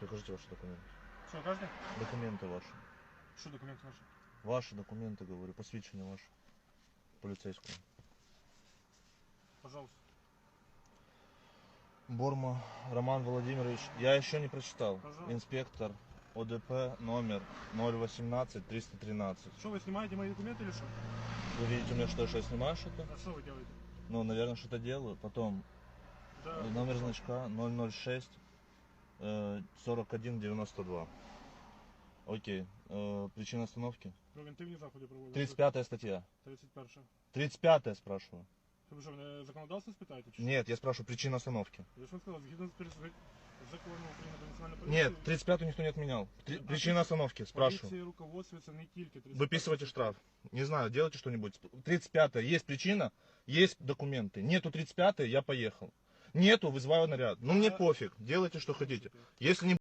Покажите ваши документы. Що кажете? Документы ваши. Що документ ваш? Ваши документы, говорю, посвящение ваше. Полицейскую. Пожалуйста. Борма Роман Владимирович. Я еще не прочитал. Пожалуйста. Инспектор ОДП номер 018 313. Що ви знімаєте мої документи или що? Вы видите у меня что, что я снимаю что-то? А що ви робите? Ну, наверное, что-то делаю. Потом Да. номер значка 006 э, 41 92. Окей. Э, причина остановки? Превентивні заходи проводять. 35 статья. 31. 35 спрашиваю. Ви що, мене законодавство спитаєте? чи що? Нет, я спрашиваю причину остановки. Я ж вам сказав, згідно з перес- закону України про національну поліцію. Нет, 35 никто не отменял. Три- причина остановки, спрашиваю. Поліції руководствується не тільки 35. Выписывайте штраф. Не знаю, делайте что-нибудь. 35 есть причина, есть документы. Нету 35 я поехал. Нету, вызываю наряд. Ну мне пофиг, делайте что хотите. Если не